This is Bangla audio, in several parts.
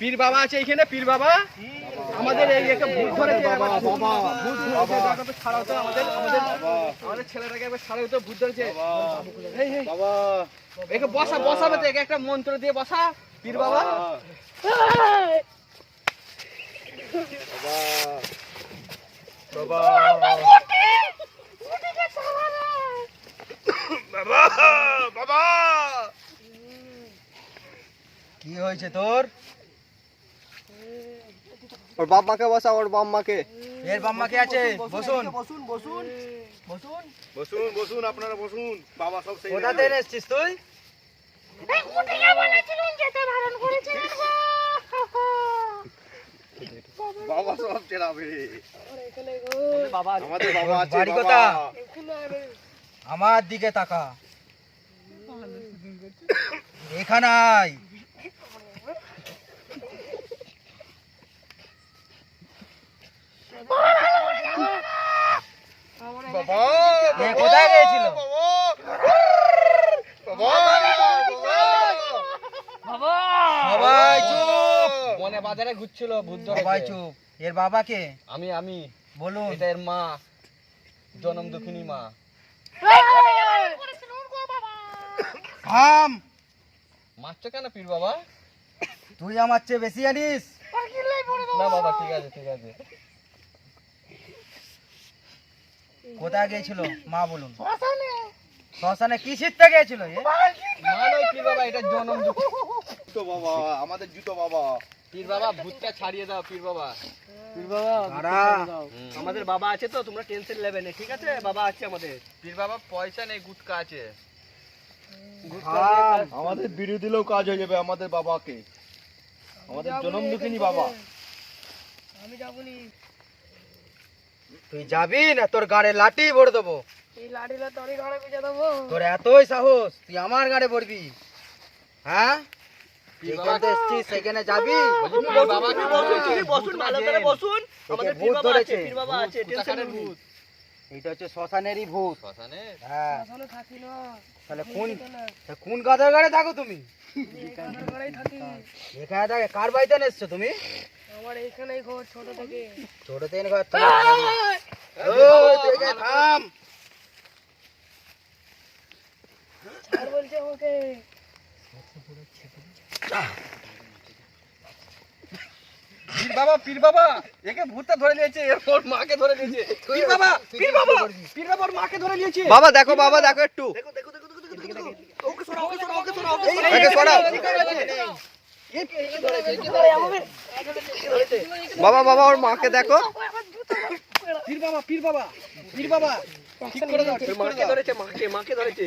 পীর বাবা আছে এখানে পীর বাবা? আমাদের এই একটা ভূত ধরেছে বাবা, বাবা, ভূত ধরেছে এবার একবার ছাড়া আমাদের আমাদের আমাদের ছেলেটাকে একবার ছাড়া হতো ভূত ধরেছে। বাবা একে বসা বসাবে তো একটা মন্ত্র দিয়ে বসা পীর বাবা বাবা। কি হয়েছে তোর? ওর বাপ মাকে বসা ওর বাপ মাকে এর বাম্মা কে আছে বসুন বসুন বসুন। বসুন বসুন। বসুন। আপনারা বসুন। বাবা সব সেই কোথা থেকে এসেছিস তুই? বাবা সব চেনাবে বাবা আমাদের বাবা আছে বাড়ি। কোথা? আমার দিকে তাকা। এখানাই বাবা এ কোথায় গিয়েছিল সবাই চুপ মনে বাজারে ঘুরছিল ভূত সবাই ধরেছে চুপ এর বাবাকে আমি আমি বলুন এটা এর মা জনম দুঃখিনী মা থাম মারছো কেন পীর বাবা তুই আমার চেয়ে বেশি জানিস না বাবা ঠিক আছে ঠিক আছে কোথায় গিয়েছিল মা বলুন শ্মশানে কি শিখতে গিয়েছিল এ? মা নয় পীর বাবা এটা জনম দুঃখ জুতো বাবা আমাদের জুতো বাবা পীর বাবা ভূতটা ছাড়িয়ে দাও পীর বাবা। দাঁড়া। আমাদের বাবা আছে তো তোমরা টেনশন নেবে না ঠিক আছে? বাবা আছে আমাদের। পীর বাবা পয়সা নেই গুটকা আছে। আমাদের বিড়ি দিলেও কাজ হয়ে যাবে আমাদের বাবাকে। আমাদের জনম দুঃখিনী বাবা। তুই যাবি না তোর গাড়ে লাঠি ভরে দেবো। তোর এতই সাহস তুই আমার গাড়ে ভরবি। হ্যাঁ? সেখানে যাবি বসুন ভালো করে বসুন আমাদের বাবা আছে ভূত এইটা হচ্ছে শ্মশানেরই ভূত শ্মশানে হ্যাঁ এখনও থাকি না তাহলে কোন কোন গাধার গাড়ে থাকো তুমি কাঁটার ঘরেই থাকি এখানে থাকে কার বাড়িতে এসছো তুমি আমার এইখানেই ঘর ছোট থেকে ছোট থেকে ঘর থাম বলছে আমাকে পীর বাবা পীর বাবা একে ভূতটা ধরে নিয়েছে এর ওর মাকে ধরে নিয়েছে। পীর বাবা পীর বাবা পীর বাবা ওর মাকে ধরে নিয়েছে। বাবা দেখো বাবা দেখো একটু। একে সরাও বাবা বাবা ওর মাকে দেখো। পীর বাবা পীর বাবা পীর বাবা ঠিক করে দাও দাও। ধরেছে মাকে মাকে ধরেছে।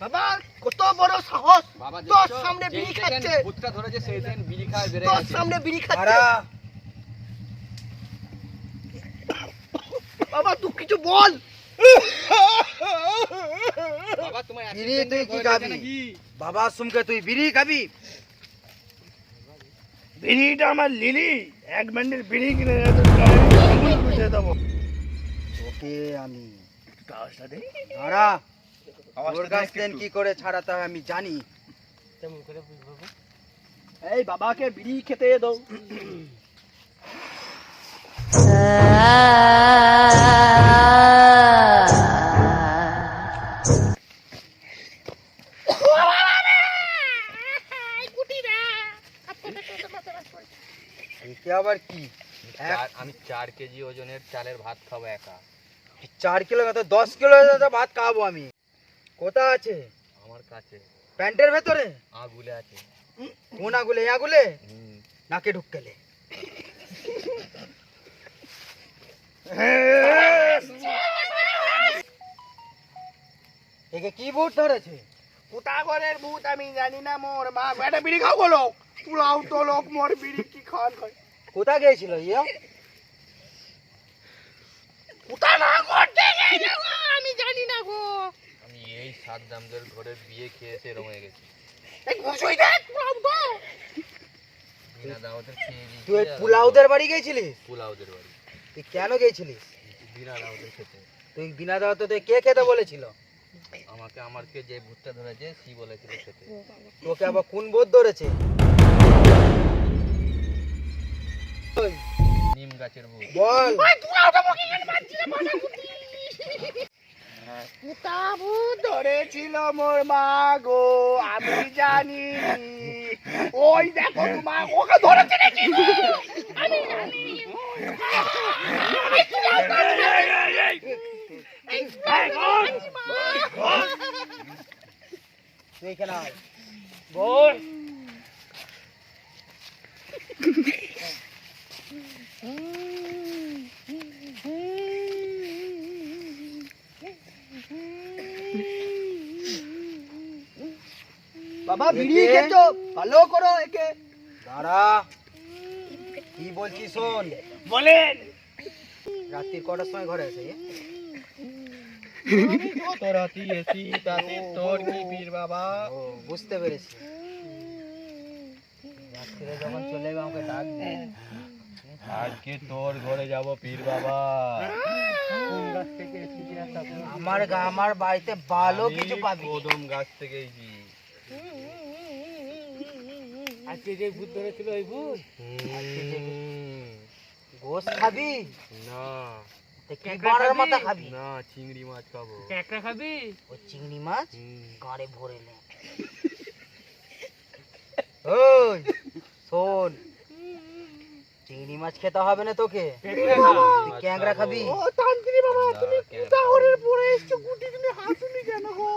বাবা কত বড় সাহস। তোর সামনে বিড়ি খাচ্ছে। ভূতটা ধরেছে সেই দিন বিড়ি খায় বেড়ে তোর সামনে বিড়ি খাচ্ছে। বাবা তুই কিছু বল। বাবা তোমার বিড়ি তুই কি খাবি? বাবা সুমকে তুই বিড়ি খাবি? বিড়িটা আমার লিলি। এক ব্যান্ডের বিড়ি কিনে বুঝে দেবো। ওকে আমি দাঁড়া। কি করে ছাড়াতে হয় আমি জানি। এই বাবাকে বিড়ি খেতে দাও। আবার কি? আমি চার কেজি ওজনের চালের ভাত খাব একা। চার কিলো দশ কিলো ভাত খাব আমি। কোথা আছে? আমার কাছে। প্যান্টের ভেতরে? আগুলে আছে। কোন আগুলে? আগুলে? নাকে ঢুককেলে একে কি ভূত ধরেছে? কোথা ঘরের ভূত আমি জানি না মোর মা। একটা বিড়ি খাও বলো পুলাও তো লোক মোর বিড়ি কি খান খায় কোথা গিয়েছিল ইয়া? কোথা না করতে গেছে গো, আমি জানি না গো আমি এই সাত দামদের ঘরে বিয়ে খেয়েছে এরকম হয়ে গেছি। বিনা দাওয়াতের খেয়ে দিয়েছি তুই ওই পুলাউদের বাড়ি গেছিলিস? পোলাওদের বাড়ি। তুই কেন গেছিলিস? বিনা দাওয়াতের খেতে। তুই বিনা দাওয়াতে তুই কে খেতে বলেছিল? আমাকে আমারকে যে ভূতটা ধরেছে সি বলেছিল খেতে। তোকে আবার কোন বোধ ধরেছে? নিম গাছের ভূত। বল। ভূত ধরেছিল মোর মা গো, আমি জানি। ওই দেখো তোমার ওকে ধরেছে নাকি? আমি জানি। বাবা বিড়ি খেয়েছো? ভালো করো একে। দাঁড়া। কি বলছিস শোন? বলেন। রাত্রি কটার সময় ঘরে আসে? এ? রাতি এসি তাতে তোর কি পীর বাবা? বুঝতে পেরেছি। রাত্রিরে যখন চলে যাবে আমাকে ডাক দে। আজকে তোর ঘরে যাব পীর বাবা। আমার গা আমার বাড়িতে ভালো কিছু পাবি। কদম গাছ থেকে আজকে যে ভূত ধরেছিল ওই ভূত? গোস খাবি? না। তো মাথা খাবি? না চিংড়ি মাছ খাব। ক্যাকড়া খাবি? ও চিংড়ি মাছ? গাড়ে ভরে নে। ওই শোন। চিংড়ি মাছ খেতে হবে না তোকে। ক্যাংরা খাবি? ও তান্ত্রী বাবা তুমি শহরের পরে এসছো গুটি তুমি হাসুনি কেন গো?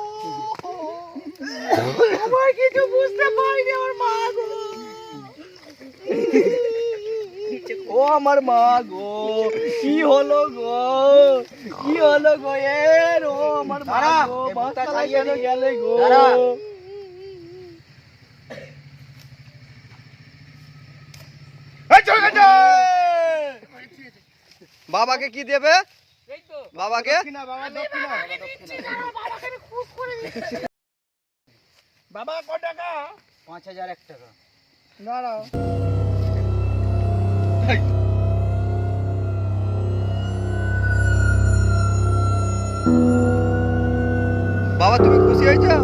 আমার কিছু বুঝতে পারিনি আমার মা গো ও আমার মা গো কি হলো গো? কি হলো গো? এর ও আমার মা গো চালিয়ে গেলে। গেলে গো? এই চলে গেছে। বাবাকে কি দেবে? বাবাকে? বাবা বাবা ক টাকা? পাঁচ হাজার এক টাকা। দাঁড়াও। বাবা তুমি খুশি হয়েছো?